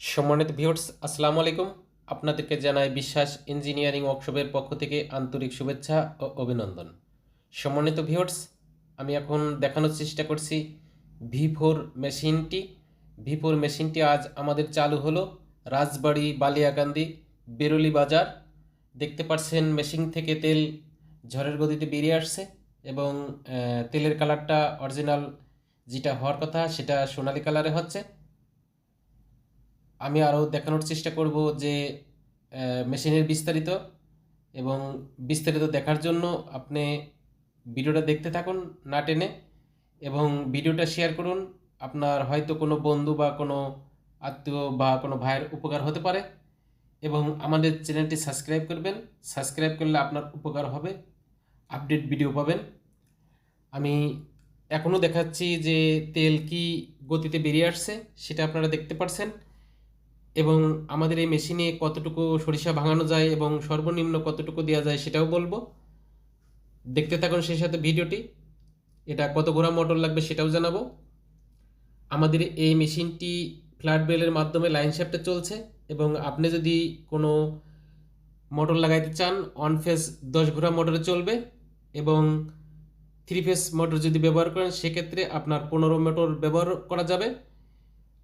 সম্মানিত ভিউয়ার্স, আসসালামু আলাইকুম। আপনাদেরকে জানায় বিশ্বাস ইঞ্জিনিয়ারিং ওয়ার্কশপের পক্ষ থেকে আন্তরিক শুভেচ্ছা ও অভিনন্দন। সম্মানিত ভিউয়ার্স, আমি এখন দেখানোর চেষ্টা করছি ভি ফোর মেশিনটি। ভি ফোর মেশিনটি আজ আমাদের চালু হলো রাজবাড়ি বালিয়াকান্দি বেরুলি বাজার। দেখতে পাচ্ছেন মেশিন থেকে তেল ঝড়ের গতিতে বেরিয়ে আসছে এবং তেলের কালারটা অরিজিনাল যেটা হওয়ার কথা সেটা সোনালি কালারে হচ্ছে। আমি আরও দেখানোর চেষ্টা করব যে মেশিনের বিস্তারিত এবং বিস্তারিত দেখার জন্য আপনি ভিডিওটা দেখতে থাকুন না টেনে এবং ভিডিওটা শেয়ার করুন। আপনার হয়তো কোনো বন্ধু বা কোনো আত্মীয় বা কোনো ভাইয়ের উপকার হতে পারে এবং আমাদের চ্যানেলটি সাবস্ক্রাইব করবেন। সাবস্ক্রাইব করলে আপনার উপকার হবে, আপডেট ভিডিও পাবেন। আমি এখনও দেখাচ্ছি যে তেল কি গতিতে বেরিয়ে আসছে, সেটা আপনারা দেখতে পাচ্ছেন এবং আমাদের এই মেশিনে কতটুকু সরিষা ভাঙানো যায় এবং সর্বনিম্ন কতটুকু দেওয়া যায় সেটাও বলব। দেখতে থাকুন সেই সাথে ভিডিওটি। এটা কত ঘোড়া মোটর লাগবে সেটাও জানাব। আমাদের এই মেশিনটি ফ্ল্যাট বেলের মাধ্যমে লাইন শ্যাফটে চলছে এবং আপনি যদি কোনো মোটর লাগাইতে চান অন ফেস দশ ঘোড়া মোটরে চলবে এবং থ্রি ফেস মোটর যদি ব্যবহার করেন, সেক্ষেত্রে আপনার পনেরো মোটর ব্যবহার করা যাবে।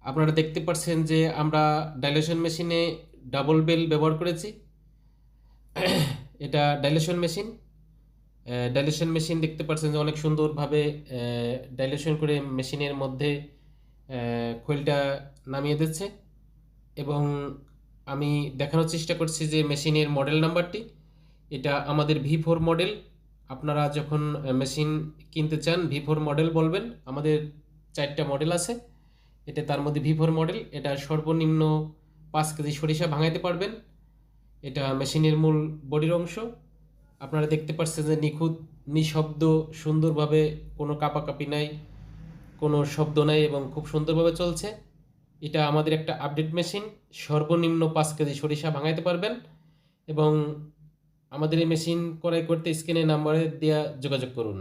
আপনারা দেখতে পাচ্ছেন যে আমরা ডাইলেশন মেশিনে ডাবল বেল ব্যবহার করেছি। এটা ডাইলেশন মেশিন ডাইলেশন মেশিন দেখতে পাচ্ছেন যে অনেক সুন্দরভাবে ডাইলেশন করে মেশিনের মধ্যে খোলটা নামিয়ে দিচ্ছে। এবং আমি দেখানোর চেষ্টা করছি যে মেশিনের মডেল নাম্বারটি। এটা আমাদের ভি ফোর মডেল আপনারা যখন মেশিন কিনতে চান ভি ফোর মডেল বলবেন। আমাদের চারটা মডেল আছে। এটা তার মধ্যে ভি ফোর মডেল এটা সর্বনিম্ন পাঁচ কেজি সরিষা ভাঙাইতে পারবেন। এটা মেশিনের মূল বডির অংশ। আপনারা দেখতে পাচ্ছেন যে নিখুঁত, নিঃশব্দ, সুন্দরভাবে কোনো কাপাকাপি নাই, কোনো শব্দ নাই এবং খুব সুন্দরভাবে চলছে। এটা আমাদের একটা আপডেট মেশিন সর্বনিম্ন পাঁচ কেজি সরিষা ভাঙাইতে পারবেন এবং আমাদের এই মেশিন ক্রয় করতে স্ক্রিনে নাম্বারে দেওয়া যোগাযোগ করুন।